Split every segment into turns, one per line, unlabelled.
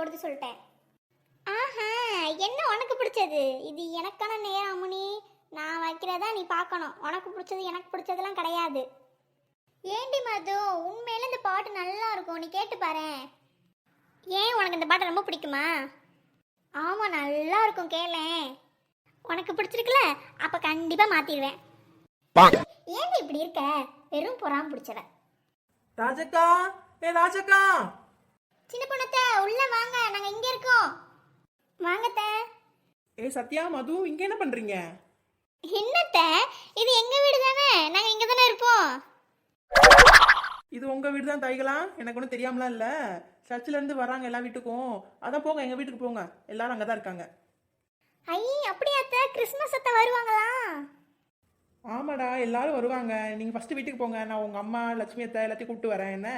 ஓடுது சொல்லிட்டேன். ஆஹா என்ன உனக்கு பிடிச்சது? இது எனக்கான நேரம் அம்முனி நான் வைக்கிறதா நீ பார்க்கணும். உனக்கு பிடிச்சது எனக்கு பிடிச்சதெல்லாம் கிடையாது. ஏண்டி மது உண்மையில இந்த பாட்டு நல்லா இருக்கும். நீ கேட்டு பாரேன் ஏன் உனக்கு இந்த பாட்டு ரொம்ப பிடிக்குமா? ஆமாம் நல்லா இருக்கும் கேளேன் உனக்கு பிடிச்சிருக்குல அப்போ கண்டிப்பாக மாற்றிடுவேன் ஏன் இப்படி இருக்க? வெறும் பொறாம பிடிச்சவ
ராஜக்கா ஏ ராஜக்கா.
சின்ன பொண்ணத்த உள்ள வாங்க நாங்கள் இங்கே இருக்கோம். வாங்கத்த.
ஏ சத்யா மது இங்க என்ன பண்றீங்க?
என்னத்த? இது எங்க வீடு தானே? நாங்கள் இங்கே தானே இருப்போம்.
இது உங்க வீடு தான் தைகளா எனக்கு ஒன்றும் தெரியாமலாம் இல்ல. சர்ச்சில் இருந்து வராங்க எல்லா வீட்டுக்கும். அதான் போங்க எங்க வீட்டுக்கு போங்க. எல்லாரும் அங்கதான் இருக்காங்க.
ஐ அப்படியாத்த கிறிஸ்மஸ் அத்தை வருவாங்களா?
ஆமாடா எல்லாரும் வருவாங்க. நீங்க ஃபர்ஸ்ட் வீட்டுக்கு போங்க. நான் உங்க அம்மா லட்சுமி அத்தை எல்லாத்தையும் கூப்பிட்டு வரேன் என்ன?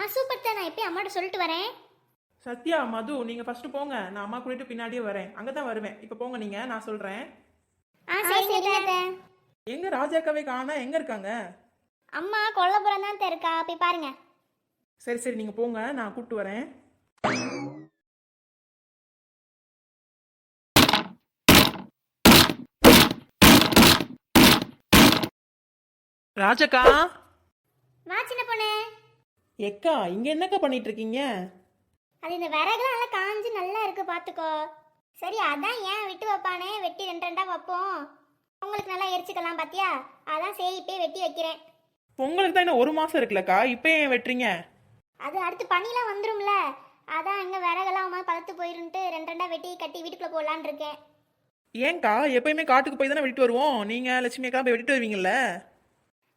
ஆ சூப்பர் தான். நான் எப்பயும் அம்மாட்ட சொல்லிட்டு வரேன்.
சத்யா மது நீங்க ஃபர்ஸ்ட் போங்க. நான் அம்மா கூட்டிட்டு பின்னாடியே வரேன். அங்கதான் வருவேன். இப்போ போங்க நீங்க. நான் சொல்றேன்.
ஆ சரி சரிங்க
எங்க ராஜாக்காவே காணா? எங்க இருக்காங்க?
அம்மா கொல்லப்புறம் தான் இருக்கா? போய் பாருங்க.
சரி சரி நீங்க போங்க. நான் கூப்பிட்டு வரேன். ராஜக்கா?
வா சின்ன பொண்ணு.
எக்கா இங்க என்னக்கா பண்ணிட்டு இருக்கீங்க
அது இந்த விறகுலாம் நல்லா காஞ்சு நல்லா இருக்கு பார்த்துக்கோ சரி அதான் ஏன் விட்டு வைப்பானே? வெட்டி ரெண்டு ரெண்டா வைப்போம். உங்களுக்கு நல்லா எரிச்சுக்கலாம் பாத்தியா? அதான் சரி இப்பயே வெட்டி வைக்கிறேன்.
பொங்கலுக்கு தான் இன்னும் ஒரு மாசம் இருக்குல்லக்கா இப்போ ஏன் வெட்டுறீங்க?
அது அடுத்து பனிலாம் வந்துரும்ல. அதான் எங்க விறகெல்லாம் மாதிரி பழுத்து போயிருன்ட்டு ரெண்டு ரெண்டா வெட்டி கட்டி வீட்டுக்குள்ள போடலான்னு இருக்கேன்.
ஏன்க்கா எப்பயுமே காட்டுக்கு போய் தானே வெட்டிட்டு வருவோம்? நீங்க லட்சுமி அக்கா போய் வெட்டிட்டு வருவீங்கல்ல?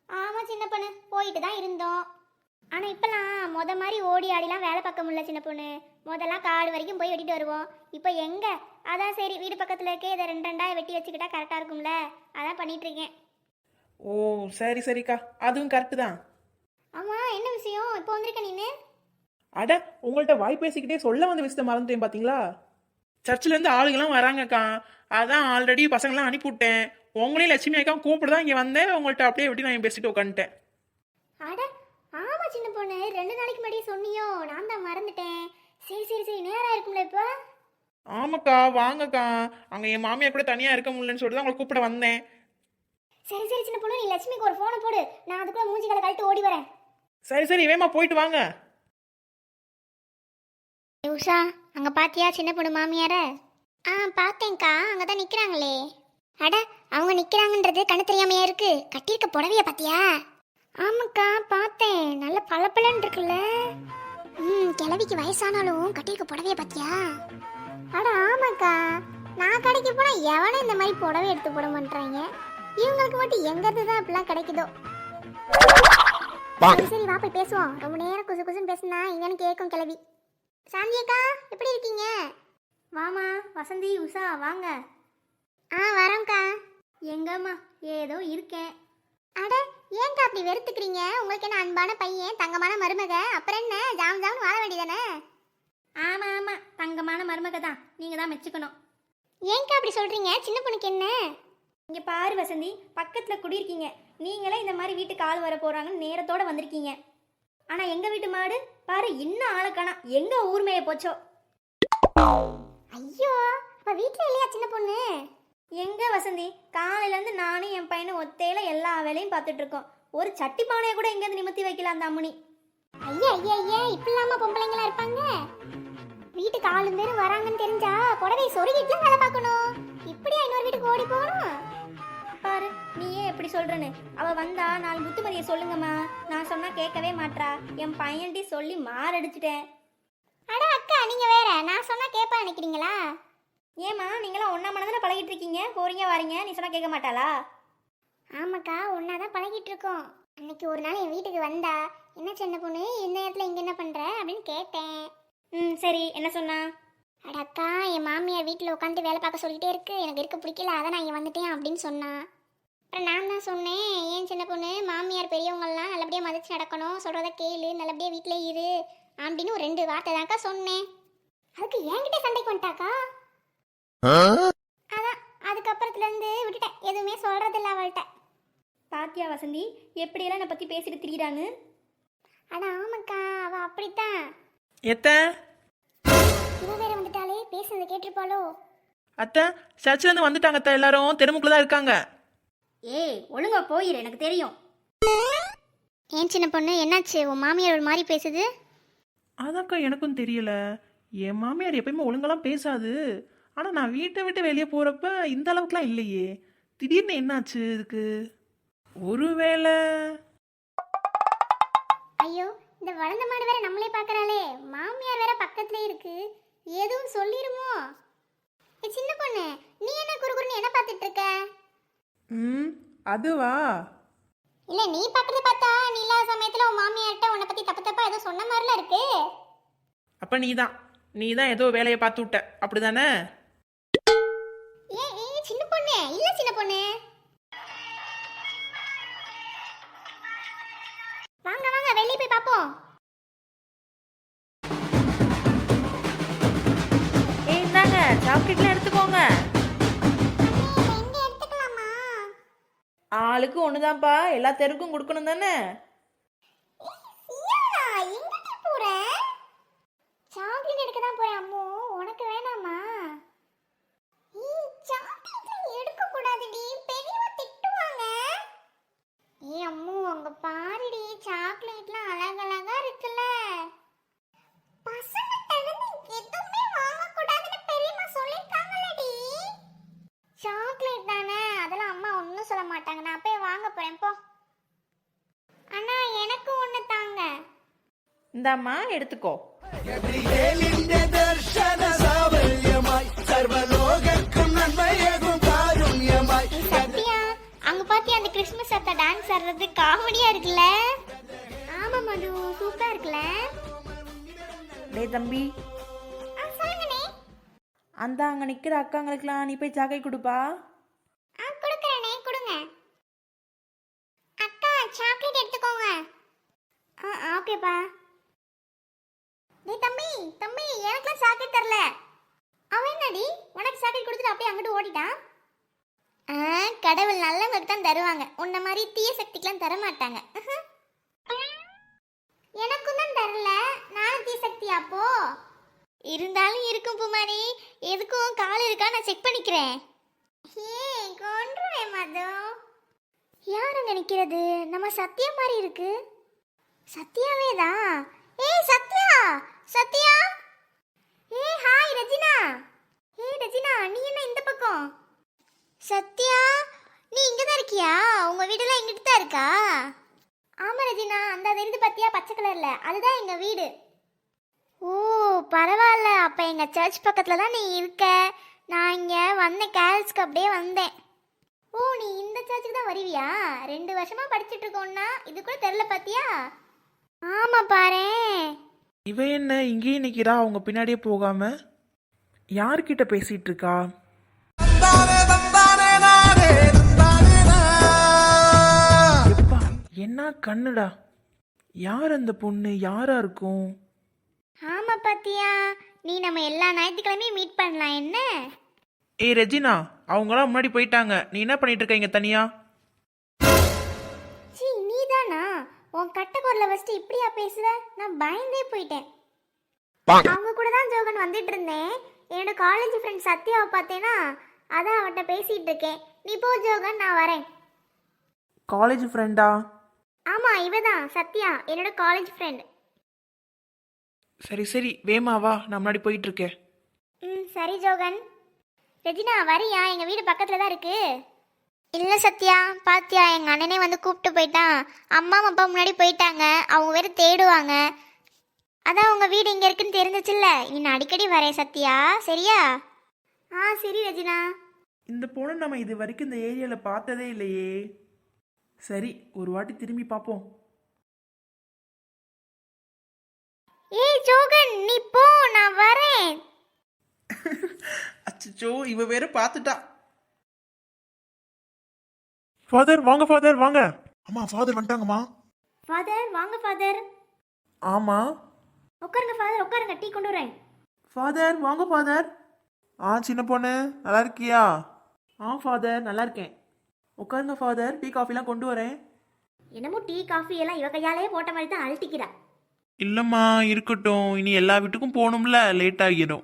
ஆமா சின்ன பொண்ணு. போயிட்டு தான் இருந்தோம். ஆனா இப்பெல்லாம் முத மாதிரி ஓடி ஆடிலாம் வேலை பார்க்க முடியல சின்ன பொண்ணு. முதல்லாம் காடு வரைக்கும் போய் வெட்டிட்டு வருவோம். இப்போ எங்க? அதான் சரி வீடு பக்கத்துல இருக்கே இதை ரெண்டு ரெண்டா வெட்டி வச்சுக்கிட்டா கரெக்டா இருக்கும்ல. அதான் பண்ணிட்டு இருக்கேன்.
ஓ சரி சரிக்கா. அதுவும் கரெக்டு தான்.
ஆமா என்ன விஷயம்? இப்போ வந்திருக்க நீனு?
அட உங்கள்ட்ட வாய் பேசிக்கிட்டே சொல்ல வந்த விஷயத்த மறந்துட்டேன் பாத்தீங்களா? சர்ச்சில் இருந்து ஆளுங்கெல்லாம் வராங்கக்கா. அதான் ஆல்ரெடி பசங்களாம் அனுப்பிவிட்டேன். உங்களையும் லட்சுமி அக்கா கூப்பிட்டு தான் இங்கே வந்தேன். உங்கள்ட்ட அப்படியே வெட்டி நான் பேசிட்டு உட்காந்துட்டேன்.
அட சின்ன பொண்ணு ரெண்டு நாளைக்கு முன்னாடியே சொன்னியோ நான் தான் மறந்துட்டேன். சரி சரி சரி நேரம் இருக்கும்ல இப்போ?
ஆமாக்கா வாங்கக்கா. அங்கே என் மாமியார் கூட தனியாக இருக்க முடியலன்னு சொல்லிட்டு தான் உங்களை கூப்பிட வந்தேன்.
சரி சரி சின்ன பொண்ணு நீ லட்சுமிக்கு ஒரு ஃபோனை போடு. நான் அதுக்குள்ள மூஞ்சி கலை கழட்டு ஓடி வரேன்.
சரி சரி வேமா போயிட்டு வாங்க.
உஷா அங்க பாத்தியா சின்ன பொண்ணு மாமியார? ஆ பார்த்தேன்க்கா அங்க தான் நிக்கிறாங்களே. அட அவங்க நிக்கிறாங்கன்றது கண்ணு தெரியாமையா இருக்கு. கட்டியிருக்க புடவைய பாத்தியா? ஆமாக்கா பார்த்தேன். நல்ல பளபளன்னு இருக்குல்ல. ம் கிழவிக்கு வயசானாலும் கட்டியிருக்க புடவைய பாத்தியா? அட ஆமாக்கா. நான் கடைக்கு போனா எவனும் இந்த மாதிரி புடவை எடுத்து போட மாட்டாங்க இவங்களுக்கு மட்டும் எங்க இருந்து தான் இப்படிலாம் கிடைக்குதோ? சரி சரி வா போய் பேசுவோம். ரொம்ப நேரம் குசு குசுன்னு பேசுனா என்னன்னு கேட்கும் கிளவி சாந்தி அக்கா எப்படி இருக்கீங்க? வாமா வசந்தி உஷா வாங்க. ஆ வரோம்க்கா. எங்கம்மா ஏதோ இருக்கேன். அட ஏன்க்கா அப்படி வெறுத்துக்கிறீங்க? உங்களுக்கு என்ன அன்பான பையன் தங்கமான மருமக? அப்புறம் என்ன? ஜாம் ஜாம்னு வாழ வேண்டியதானே? ஆமா ஆமா. தங்கமான மருமக தான். நீங்க தான் மெச்சுக்கணும். ஏன்க்கா அப்படி சொல்றீங்க? சின்ன பொண்ணுக்கு என்ன?
இங்க பாரு வசந்தி பக்கத்துல குடியிருக்கீங்க. நீங்களே இந்த மாதிரி வீட்டுக்கு ஆள் வர போறாங்கன்னு நேரத்தோட வந்திருக்கீங்க. ஆனா எங்க வீட்டு மாடு? பாரு இன்னும் ஆளை காணோம் எங்க ஊர் மேய போச்சோ?
ஐயோ அப்ப வீட்ல இல்லையா சின்ன பொண்ணு?
எங்க வசந்தி? காலையில இருந்து நானும் என் பையனும் ஒத்தையில எல்லா வேலையும் பார்த்துட்டு இருக்கோம் ஒரு சட்டி பானையை கூட எங்கேருந்து நிமித்தி வைக்கல அந்த அம்மனி
ஐயா ஐயா ஐயா இப்படிலாமா பொம்பளைங்களா இருப்பாங்க? வீட்டுக்கு ஆளு பேரும் வராங்கன்னு தெரிஞ்சா புடவை சொருகிட்டு வேலை பார்க்கணும். இப்படியா இன்னொரு வீட்டுக்கு ஓடி போகணும்?
பாரு நீயே எப்படி சொல்றேன்னு? அவ வந்தா நாலு முத்துமதியை சொல்லுங்கம்மா. நான் சொன்னா கேட்கவே மாட்றா. என் பையன்டி சொல்லி மாரடிச்சிட்டேன்.
அட அக்கா நீங்க வேற. நான் சொன்னா கேப்பா நினைக்கிறீங்களா?
ஏம்மா நீங்களாம் ஒன்னா மனதான பழகிட்டு இருக்கீங்க போறீங்க வாரீங்க நீ சொன்னா கேட்க மாட்டாளா?
ஆமாக்கா ஒன்னா தான் பழகிட்டு இருக்கோம் அன்னைக்கு ஒரு நாள் என் வீட்டுக்கு வந்தா என்ன சின்ன பொண்ணு இந்த நேரத்துல இங்க என்ன பண்ற? அப்படின்னு கேட்டேன்.
ம் சரி என்ன சொன்னா?
அட அக்கா என் மாமியார் வீட்டில் உட்காந்து வேலை பார்க்க சொல்லிட்டே இருக்கு. எனக்கு இருக்க பிடிக்கல அதான் நான் இங்கே வந்துட்டேன் அப்படின்னு சொன்னா. அப்புறம் நான் தான் சொன்னேன் ஏன் சின்ன பொண்ணு மாமியார் பெரியவங்கள்லாம் நல்லபடியாக மதிச்சு நடக்கணும் சொல்கிறத கேளு நல்லபடியாக வீட்டிலே இரு அப்படின்னு ஒரு ரெண்டு வார்த்தை தான்க்கா சொன்னேன். அதுக்கு என்கிட்ட சண்டைக்கு வந்துட்டாக்கா அதான் அதுக்கப்புறத்துலேருந்து விட்டுட்டேன். எதுவுமே சொல்கிறதில்ல அவள்கிட்ட.
பாத்தியா வசந்தி? எப்படியெல்லாம் என்னை பத்தி பேசிட்டு திரியிறான்னு?
அட ஆமாக்கா அவள் அப்படித்தான்.
எத்த?
இவ வேற வந்துட்டாலே பேசுறத கேட்டிருப்பாளோ?
அத்தை சர்ச்சில் இருந்து வந்துட்டாங்க அத்தை எல்லாரும். தெருமுக்குள்ள தான் இருக்காங்க.
ஏய் ஒழுங்கா போயிரு எனக்கு தெரியும்.
ஏன் சின்ன பொண்ணு என்னாச்சு? உன் மாமியார் ஒரு மாதிரி பேசுது?
அதாக்கா எனக்கும் தெரியல. என் மாமியார் எப்பயுமே ஒழுங்கெல்லாம் பேசாது. ஆனால் நான் வீட்டை விட்டு வெளியே போகிறப்ப இந்த அளவுக்குலாம் இல்லையே. திடீர்னு என்னாச்சு இதுக்கு? ஒருவேளை
ஐயோ இந்த வளர்ந்த மாடு வேற நம்மளே பார்க்கறாளே மாமியார் வேற பக்கத்துலயே இருக்கு. எதுவும் சொல்லிருமோ? ஏ, சின்ன பொண்ணு நீ என்ன குறுகுறுன்னு என்ன பார்த்துட்டு இருக்க?
ம் அதுவா?
இல்ல நீ பக்கத்துல பார்த்தா நீ இல்லாத சமயத்துல உன் மாமியார்ட்ட உன்னை பத்தி தப்பு தப்பா ஏதோ சொன்ன மாதிரில இருக்கு.
அப்போ நீ தான் நீ தான் ஏதோ வேலையை பார்த்து விட்ட. அப்படிதானே?
இல்ல சின்ன பொண்ணு. வாங்க வாங்க வெளியே போய் பாப்போம்.
ஏய் இந்தாங்க சாக்லேட்லாம் எடுத்துக்கோங்க. ஆளுக்கு ஒண்ணுதான்ப்பா எல்லா தெருக்கும் கொடுக்கணும் தானே?
சாக்லேட் எடுக்க தான் போறேன் அம்மு. உனக்கு வேணாமா? ஏய், சத்யா அங்க பாத்தியா அந்த கிறிஸ்மஸ் அத்தா டான்ஸ் ஆடுறது? காமெடியா இருக்குல்ல? ஆமா மது. சூப்பரா இருக்குல்ல?
டேய் தம்பி. அந்த அங்க நிக்கிற அக்காங்களுக்குலாம் நீ போய் சாக்கை கொடுப்பா.
ஆ கொடுக்குறேனே கொடுங்க. அக்கா சாக்லேட் எடுத்துக்கோங்க. ஆ ஓகேப்பா டேய் தம்பி தான் சாக்கெட் தரல? அவன் என்னடி? உனக்கு சாக்கெட் கொடுத்துட்டு அப்படியே அங்கிட்டு ஓடிட்டான்? ஆ கடவுள் நல்லவங்களுக்கு தான் தருவாங்க. உன்ன மாதிரி தீய சக்திக்கெல்லாம் தர மாட்டாங்க எனக்கும் தான் தரல. நானும் தீய சக்தி அப்போ? இருந்தாலும் இருக்கும் பூமாரி. எதுக்கும் கால் இருக்கா? நான் செக் பண்ணிக்கிறேன். ஏய் கொன்றுவேன் மது. யார் அங்க நம்ம சத்யா மாதிரி இருக்கு. சத்யாவே தான் ஏய் சத்யா! சத்யா ஏய் ஹாய் ரஜினா ஏய் ரஜினா நீ என்ன இந்த பக்கம் சத்யா நீ இங்க தான் இருக்கியா? உங்க வீடெல்லாம் எங்கிட்ட தான் இருக்கா? ஆமா ரஜினா அந்த விருது பத்தியா? பச்சை கலர்ல. அதுதான் எங்க வீடு. ஓ பரவாயில்ல. அப்ப எங்க சர்ச் பக்கத்துல தான் நீ இருக்க. நான் இங்க வந்தேன் கேரட்ஸ்க்கு அப்படியே வந்தேன். ஓ நீ இந்த சர்ச்சுக்கு தான் வருவியா? ரெண்டு வருஷமா படிச்சிட்டு இருக்கோம்னா இது கூட தெரில பாத்தியா? ஆமா பாரு.
இவ என்ன இங்கேயே நிற்கிறா அவங்க பின்னாடியே போகாம? யார்கிட்ட பேசிட்டு இருக்கா? என்ன கண்ணுடா? யார் அந்த பொண்ணு? யாரா இருக்கும்?
ஆமா பாத்தியா. நீ நம்ம எல்லா ஞாயிற்றுக்கிழமையும் மீட் பண்ணலாம் என்ன?
ஏய் ரெஜினா அவங்களாம் முன்னாடி போயிட்டாங்க. நீ என்ன பண்ணிட்டு இருக்க இங்க தனியா?
சீ நீதானா? உன் கட்ட குரலை வச்சுட்டு இப்படியா பேசுற? நான் பயந்தே போயிட்டேன். அவங்க கூட தான் ஜோகன் வந்துட்டு இருந்தேன். என்னோட காலேஜ் ஃப்ரெண்ட் சத்யாவை பார்த்தேனா அதான் அவன்கிட்ட பேசிட்டு இருக்கேன். நீ போ ஜோகன் நான் வரேன்.
காலேஜ் ஃப்ரெண்டா
ஆமா இவ தான் சத்யா என்னோட காலேஜ் ஃப்ரெண்ட்
சரி சரி வேமா வா நான் முன்னாடி போயிட்டு இருக்கேன்
ம் சரி ஜோகன். ரெஜினா வரியா? எங்க வீடு பக்கத்துல தான் இருக்கு. இல்ல சத்யா பாத்தியா எங்க அண்ணனே வந்து கூப்பிட்டு போயிட்டான். அம்மா அப்பா முன்னாடி போயிட்டாங்க. அவங்க வேற தேடுவாங்க. அதான் உங்க வீடு இங்க இருக்குன்னு தெரிஞ்சிச்சுல்ல. இன்னும் அடிக்கடி வரேன் சத்யா. சரியா? ஆ சரி ரெஜினா.
இந்த பொண்ணு நம்ம இது வரைக்கும் இந்த ஏரியாவில் பார்த்ததே இல்லையே. சரி ஒரு வாட்டி திரும்பி பார்ப்போம்
ஏய் ஜோகன் நீ போ நான் வரேன்.
அச்சச்சோ இவ வேற பார்த்துட்டா. ஃபாதர் வாங்க ஃபாதர் வாங்க.
அம்மா ஃபாதர் வந்துட்டாங்கம்மா.
ஃபாதர் வாங்க ஃபாதர்
ஆமா.
உட்காருங்க ஃபாதர் உட்காருங்க டீ கொண்டு வரேன்.
ஃபாதர் வாங்க ஃபாதர் ஆ சின்ன பொண்ணு நல்லா இருக்கியா? ஆ ஃபாதர் நல்லா இருக்கேன் உட்காருங்க ஃபாதர் டீ காஃபிலாம் கொண்டு வரேன்.
என்னமோ டீ காஃபி எல்லாம் இவ கையாலே போட்ட மாதிரி தான் அழட்டிக்கிறா
இல்லைம்மா இருக்கட்டும். இனி எல்லா வீட்டுக்கும் போகணும்ல லேட் ஆகிடும்.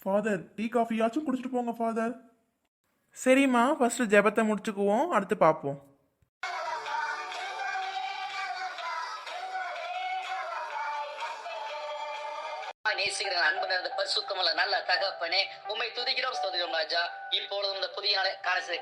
ஃபாதர் டீ காஃபியாச்சும் குடிச்சிட்டு போங்க ஃபாதர்
சரிம்மா ஃபர்ஸ்ட் ஜெபத்தை முடிச்சுக்குவோம் அடுத்து பார்ப்போம்.
பரிசுத்தமுள்ள நல்ல தகப்பனே உண்மை துதிக்கிறோம் ஸ்துதிக்கிறோம் ராஜா. இப்பொழுது இந்த புதிய நாளை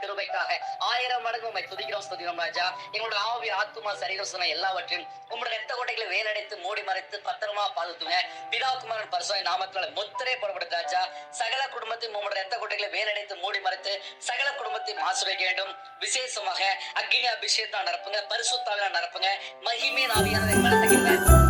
கிருபைக்காக ஆயிரம் மடங்கு உண்மை துதிக்கிறோம் ஸ்துதிக்கிறோம் ராஜா. எங்களோட ஆவி ஆத்மா சரீரம் சொன்ன எல்லாவற்றையும் உங்களோட ரத்த கோட்டைகளை வேலடைத்து மூடி மறைத்து பத்திரமா பாதுத்துங்க பிதாகுமாரன் பரிசுவை நாமத்தினால முத்திரை போடப்படும் ராஜா. சகல குடும்பத்தையும் உங்களோட ரத்த கோட்டைகளை வேலடைத்து மூடி மறைத்து சகல குடும்பத்தையும் ஆசிரியக்க வேண்டும். விசேஷமாக அக்னி அபிஷேகத்தான் நடப்புங்க பரிசுத்தாவில நடப்புங்க. மகிமே ஆவியானதை